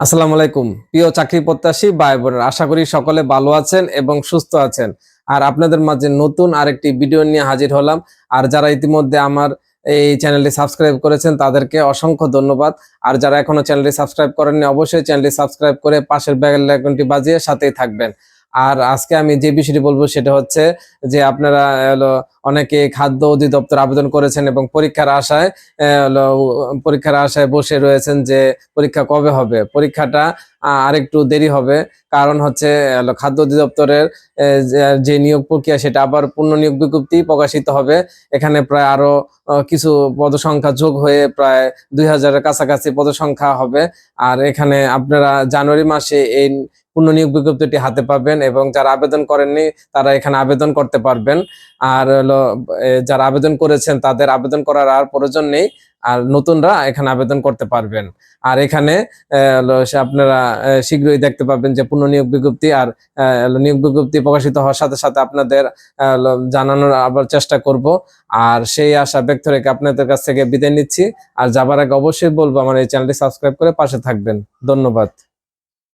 আসসালামু আলাইকুম। প্রিয় চাকরি প্রত্যাশী ভাই বোনেরা আশা করি সকলে ভালো আছেন এবং সুস্থ আছেন। আর আপনাদের মাঝে নতুন আরেকটি ভিডিও নিয়ে হাজির হলাম। আর যারা ইতিমধ্যে আমার এই চ্যানেলটি সাবস্ক্রাইব করেছেন, তাদেরকে অসংখ্য ধন্যবাদ। আর যারা এখনও চ্যানেলটি সাবস্ক্রাইব করেননি, অবশ্যই চ্যানেলটি সাবস্ক্রাইব করে পাশের বেল আইকনটি বাজিয়ে সাথেই থাকবেন। আর আজকে আমি যে বিষয়টি বলব সেটা হচ্ছে যে আপনারা হলো অনেকে খাদ্য অধিদপ্তর আবেদন করেছেন এবং পরীক্ষার আশায় পরীক্ষার আশায় বসে রয়েছেন যে পরীক্ষা কবে হবে। পরীক্ষাটা আরেকটু দেরি হবে। কারণ হচ্ছে খাদ্য অধিদপ্তরের যে- নিয়োগ প্রক্রিয়া সেটা আবার পূর্ণ নিয়োগ বিজ্ঞপ্তি প্রকাশিত হবে। এখানে প্রায় আরও কিছু পদসংখ্যা যোগ হয়ে প্রায় দুই হাজারের কাছাকাছি পদসংখ্যা হবে। আর এখানে আপনারা জানুয়ারি মাসে এই পূর্ণ নিয়োগ বিজ্ঞপ্তিটি হাতে পাবেন এবং যারা আবেদন করেননি, তারা এখানে আবেদন করতে পারবেন। আর হলো যারা আবেদন করেছেন, তাদের আবেদন করার আর প্রয়োজন নেই। আর নতুনরা এখানে আবেদন করতে পারবেন। আর এখানে আপনারা শীঘ্রই দেখতে পাবেন যে পূর্ণ নিয়োগ বিজ্ঞপ্তি আর নিয়োগ বিজ্ঞপ্তি প্রকাশিত হওয়ার সাথে সাথে আপনাদের জানানোর আবার চেষ্টা করব। আর সেই আশা ব্যক্ত রেখে আপনাদের কাছ থেকে বিদায় নিচ্ছি। আর যাবার আগে অবশ্যই বলব, আমার এই চ্যানেলটি সাবস্ক্রাইব করে পাশে থাকবেন। ধন্যবাদ।